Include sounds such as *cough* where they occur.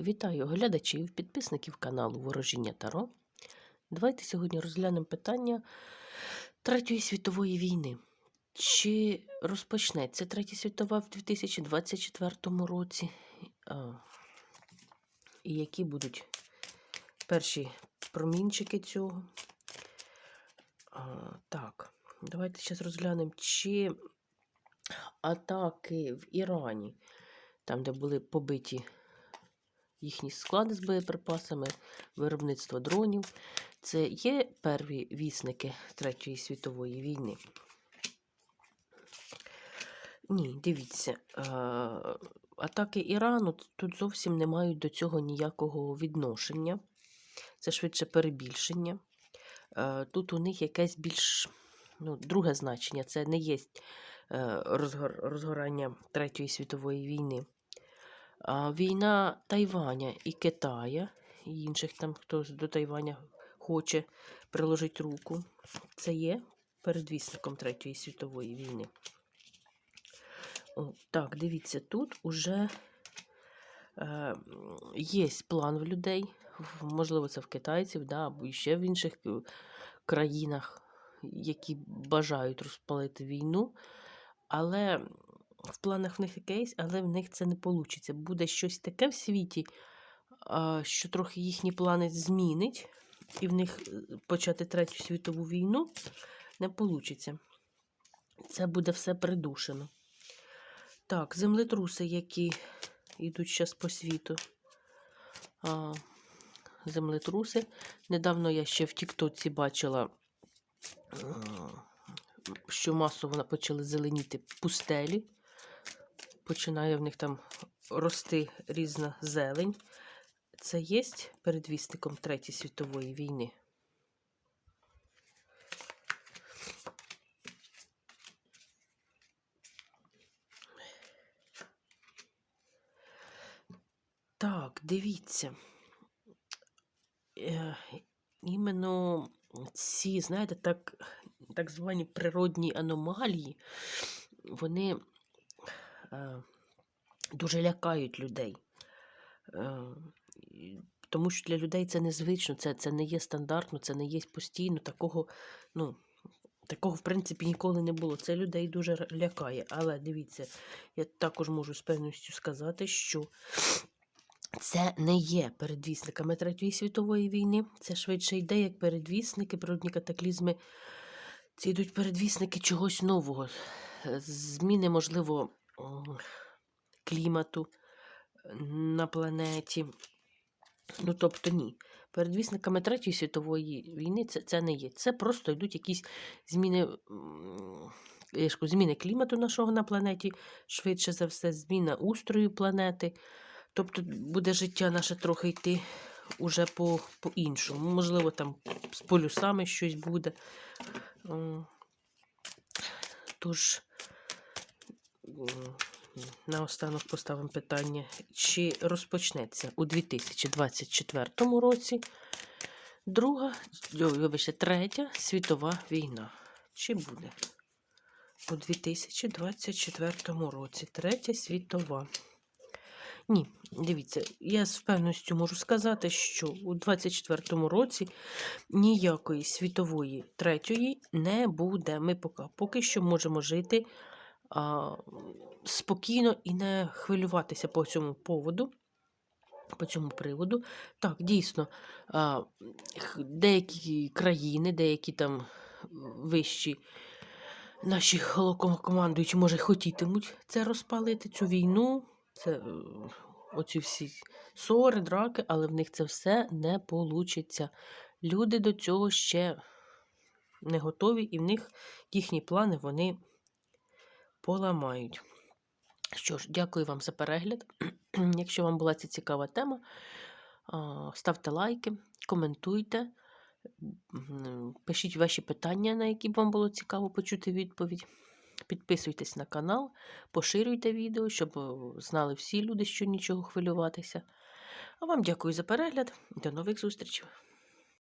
Вітаю глядачів, підписників каналу Ворожіння Таро. Давайте сьогодні розглянемо питання Третьої світової війни. Чи розпочнеться Третя світова в 2024 році? І які будуть перші промінчики цього? Так, давайте зараз розглянемо, чи атаки в Ірані, там, де були побиті їхні склади з боєприпасами, виробництво дронів. Це є перві вісники Третьої світової війни. Ні, дивіться, е, атаки Ірану тут зовсім не мають до цього ніякого відношення. Це швидше перебільшення. Е, Тут у них якесь більш ну, друге значення. Це не є е, розгорання Третьої світової війни. А війна Тайваня і Китая, і інших там, хто до Тайваня хоче приложити руку, це є передвісником Третьої світової війни. О, так, дивіться, тут уже е, є план в людей, можливо, це в китайців, да, або ще в інших е, країнах, які бажають розпалити війну. Але в планах в них якесь, але в них це не вийде. Буде щось таке в світі, що трохи їхні плани змінить, і в них е, почати Третю світову війну не вийде. Це буде все придушено. Так, землетруси, які йдуть зараз по світу. А, землетруси. Недавно я ще в Тіктоці бачила, що масово почали зеленіти пустелі. Починає в них там рости різна зелень. Це є передвісником Третьої світової війни. Так, дивіться. Е, іменно ці, знаєте, так, так звані природні аномалії, вони дуже лякають людей. Е, тому що для людей це незвично, це, це не є стандартно, це не є постійно. Такого, ну, такого, в принципі, ніколи не було. Це людей дуже лякає. Але дивіться, я також можу з певністю сказати, що це не є передвісниками Третьої світової війни. Це швидше йде як передвісники, природні катаклізми. Це йдуть передвісники чогось нового. Е, Зміни, можливо, клімату е, на планеті. Ну, тобто, ні. Передвісниками Третьої світової війни це, це не є. Це просто йдуть якісь зміни, зміни клімату нашого на планеті, швидше за все, зміна устрою планети. Тобто буде життя наше трохи йти уже по, по-іншому. Можливо, там з полюсами щось буде. Тож, наостанок поставимо питання, чи розпочнеться у 2024 році друга, вибачте, третя світова війна. Чи буде? У 2024 році третя світова. Ні, дивіться, я з впевненістю можу сказати, що у 2024 році ніякої світової третьої не буде. Ми поки, поки що можемо жити а, спокійно і не хвилюватися по цьому поводу. По цьому приводу. Так, дійсно, деякі країни, деякі там вищі наші головнокомандуючі, може, хотітимуть це розпалити, цю війну, це е, оці всі ссори, драки, але в них це все не вийде. Люди до цього ще не готові, і в них їхні плани вони поламають. Що ж, дякую вам за перегляд. *clears throat* Якщо вам була ця цікава тема, ставте лайки, коментуйте, пишіть ваші питання, на які б вам було цікаво почути відповідь. Підписуйтесь на канал, поширюйте відео, щоб е, знали всі люди, що нічого хвилюватися. А вам дякую за перегляд. До нових зустрічей!